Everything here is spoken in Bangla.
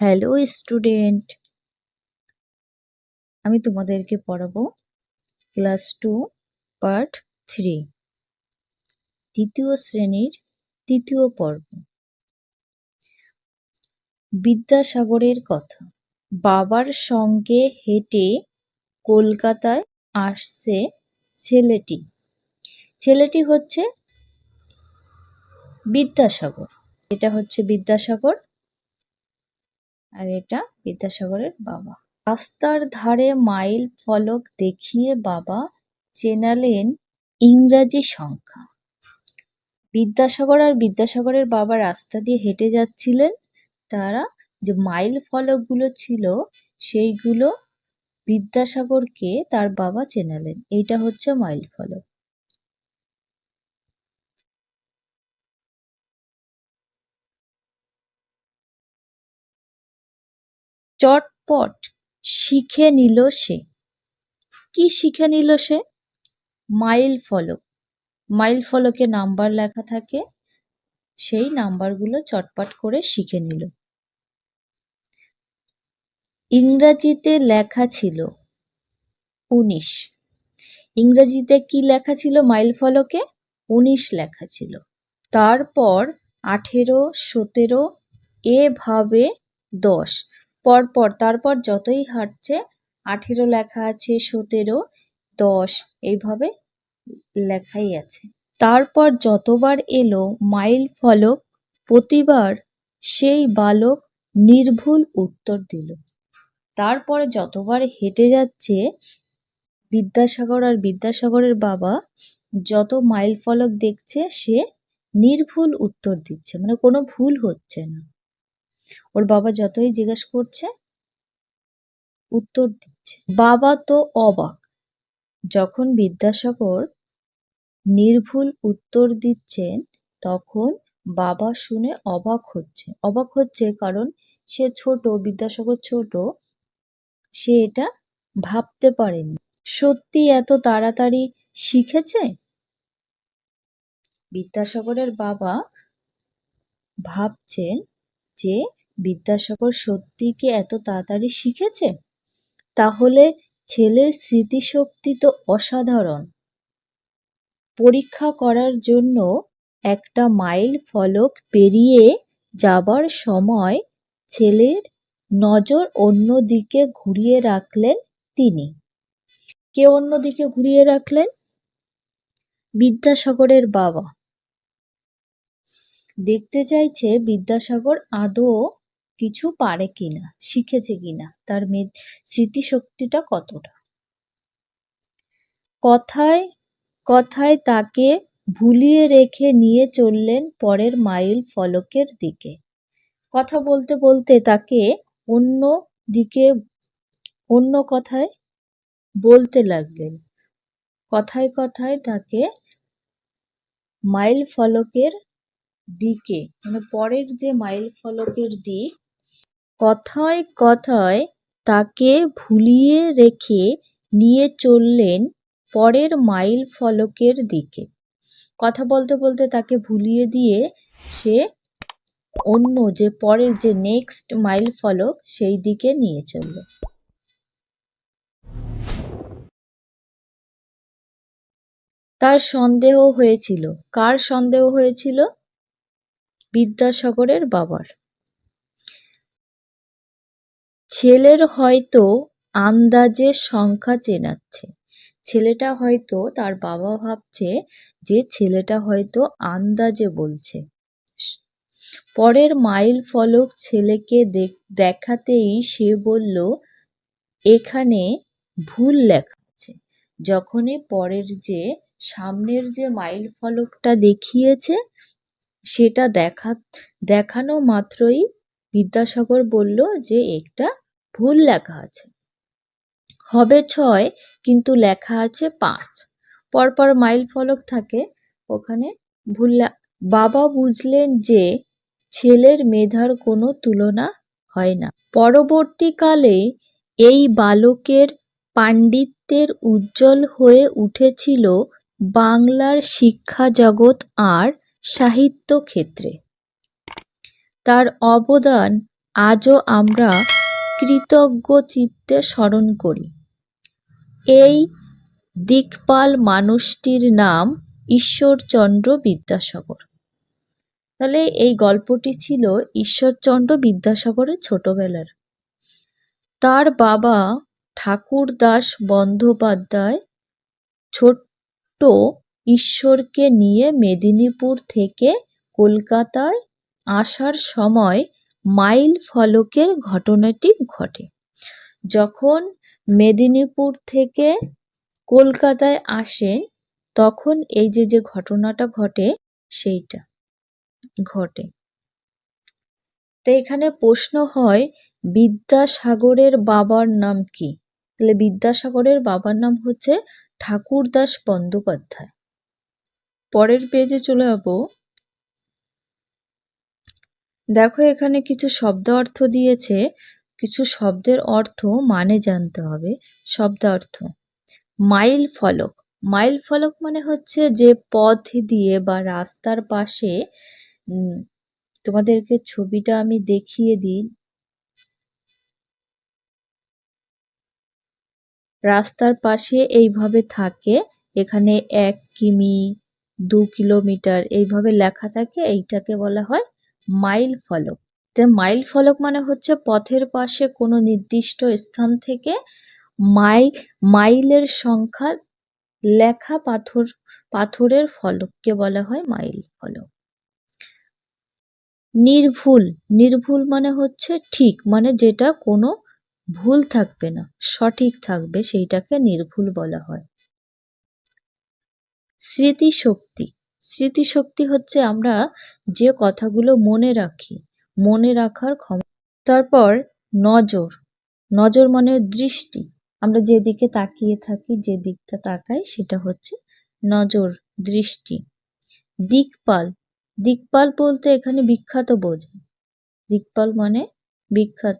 হ্যালো স্টুডেন্ট আমি তোমাদেরকে পড়াবো ক্লাস টু পার্ট থ্রি তৃতীয় শ্রেণির তৃতীয় পর্ব। বিদ্যাসাগরের কথা। বাবার সঙ্গে হেঁটে কলকাতায় আসছে ছেলেটি। ছেলেটি হচ্ছে বিদ্যাসাগর। এটা হচ্ছে বিদ্যাসাগর। আর এটা বিদ্যাসাগরের বাবা। রাস্তার ধারে মাইল ফলক দেখিয়ে বাবা চেনালেন ইংরাজি সংখ্যা। বিদ্যাসাগর আর বিদ্যাসাগরের বাবা রাস্তা দিয়ে হেঁটে যাচ্ছিলেন। তারা যে মাইল ফলকগুলো ছিল, সেইগুলো বিদ্যাসাগরকে তার বাবা চেনালেন। এইটা হচ্ছে মাইল ফলক। চটপট শিখে নিল সে। কি শিখে নিল সে? মাইল ফলক। মাইল ফলকে নাম্বার লেখা থাকে। সেই নাম্বারগুলো চটপট করে শিখে নিল। ইংরাজিতে লেখা ছিল উনিশ। ইংরেজিতে কি লেখা ছিল মাইল ফলকে? উনিশ লেখা ছিল। তারপর আঠেরো, সতেরো এভাবে দশ। পরপর, তারপর যতই হাঁটছে, আঠেরো লেখা আছে, সতেরো, দশ, এইভাবে লেখাই আছে। তারপর যতবার এলো, মাইল ফলক, প্রতিবার সেই বালক নির্ভুল উত্তর দিল। তারপরে যতবার হেঁটে যাচ্ছে, বিদ্যাসাগর আর বিদ্যাসাগরের বাবা যত মাইল ফলক দেখছে, সে নির্ভুল উত্তর দিচ্ছে। মানে কোনো ভুল হচ্ছে না। ওর বাবা যতই জিজ্ঞেস করছে, উত্তর দিচ্ছে। বাবা তো অবাক। যখন বিদ্যাসাগর নির্ভুল উত্তর দিচ্ছেন, তখন বাবা শুনে অবাক হচ্ছে। অবাক হচ্ছে কারণ সে ছোট, বিদ্যাসাগর ছোট, সে এটা ভাবতে পারেনি। সত্যি এত তাড়াতাড়ি শিখেছে? বিদ্যাসাগরের বাবা ভাবছেন যে বিদ্যাসাগর সত্যি কি এত তাড়াতাড়ি শিখেছে? তাহলে ছেলের স্মৃতিশক্তি তো অসাধারণ। পরীক্ষা করার জন্য একটা মাইল ফলক পেরিয়ে যাবার সময় ছেলের নজর অন্যদিকে ঘুরিয়ে রাখলেন তিনি। কে অন্যদিকে ঘুরিয়ে রাখলেন? বিদ্যাসাগরের বাবা। দেখতে চাইছে বিদ্যাসাগর আদৌ কিছু পারে কিনা, শিখেছে কিনা, তার স্মৃতিশক্তিটা কতটা? কথায় কথায় তাকে ভুলিয়ে রেখে নিয়ে চললেন পরের মাইল ফলকের দিকে। কথা বলতে বলতে তাকে অন্য দিকে, অন্য কথায় বলতে লাগলেন। কথায় কথায় তাকে মাইল ফলকের দিকে মানে পরের যে মাইল ফলকের দিক কথায় কথায় তাকে ভুলিয়ে রেখে নিয়ে চললেন পরের মাইল ফলকের দিকে। কথা বলতে বলতে তাকে ভুলিয়ে দিয়ে সে অন্য যে পরের যে নেক্সট মাইল ফলক, সেই দিকে নিয়ে চলল। তার সন্দেহ হয়েছিল। কার সন্দেহ হয়েছিল? বিদ্যাসাগরের বাবার। ছেলের হয়তো আন্দাজে সংখ্যা চেনাচ্ছে। ছেলেটা হয়তো তার বাবা ভাবছে যে ছেলেটা হয়তো আন্দাজে বলছে। পরের মাইল ফলক ছেলেকে দেখাতেই সে বলল, এখানে ভুল লেখা আছে। যখনই পরের যে, সামনের যে মাইল ফলকটা দেখিয়েছে, সেটা দেখা দেখানো মাত্রই বিদ্যাসাগর বলল যে, একটা ভুল লেখা আছে। হবে ছয়, কিন্তু লেখা আছে পাঁচ। পরপর মাইল ফলক থাকে, ওখানে ভুল বাবা বুঝলেন যে ছেলের মেধার কোনো তুলনা হয় না। পরবর্তীকালে এই বালকের পাণ্ডিত্যের উজ্জ্বল হয়ে উঠেছিল বাংলার শিক্ষা জগৎ আর সাহিত্য ক্ষেত্রে। তার অবদান আজও আমরা কৃতজ্ঞ চিত্তে স্মরণ করি। এই দিকপাল মানুষটির নাম ঈশ্বরচন্দ্র বিদ্যাসাগর। তাহলে এই গল্পটি ছিল ঈশ্বরচন্দ্র বিদ্যাসাগরের ছোটবেলার। তার বাবা ঠাকুরদাস বন্দ্যোপাধ্যায় ছোট্ট ঈশ্বরকে নিয়ে মেদিনীপুর থেকে কলকাতায় আসার সময় মাইল ফলকের ঘটনাটি ঘটে। যখন মেদিনীপুর থেকে কলকাতায় আসেন তখন এই যে যে ঘটনাটা ঘটে, সেইটা ঘটে। তো এখানে প্রশ্ন হয়, বিদ্যাসাগরের বাবার নাম কি? তাহলে বিদ্যাসাগরের বাবার নাম হচ্ছে ঠাকুরদাস বন্দ্যোপাধ্যায়। পরের পেজে চলে যাব। দেখো, এখানে কিছু শব্দ অর্থ দিয়েছে। কিছু শব্দের অর্থ মানে জানতে হবে। শব্দার্থ। মাইল ফলক। মাইল ফলক মানে হচ্ছে যে পথ দিয়ে বা রাস্তার পাশে তোমাদেরকে ছবিটা আমি দেখিয়ে দিই। রাস্তার পাশে এইভাবে থাকে। এখানে এক কিমি, দু কিলোমিটার এইভাবে লেখা থাকে। এইটাকে বলা হয় মাইল ফলক। মাইল ফলক মানে হচ্ছে পথের পাশে কোনো নির্দিষ্ট স্থান থেকে মাই, মাইলের সংখ্যা লেখা পাথর, পাথরের ফলককে বলা হয় মাইল ফলক। নির্ভুল নির্ভুল মানে হচ্ছে ঠিক মানে যেটা কোনো ভুল থাকবে না, সঠিক থাকবে, সেইটাকে নির্ভুল বলা হয়। স্মৃতিশক্তি স্মৃতিশক্তি হচ্ছে আমরা যে কথাগুলো মনে রাখি, মনে রাখার ক্ষমতা তারপর নজর। নজর মানে দৃষ্টি। আমরা যেদিকে তাকিয়ে থাকি, যে দিকটা তাকাই, সেটা হচ্ছে নজর, দৃষ্টি। দিকপাল। দিকপাল বলতে এখানে বিখ্যাত বোঝায়। দিকপাল মানে বিখ্যাত।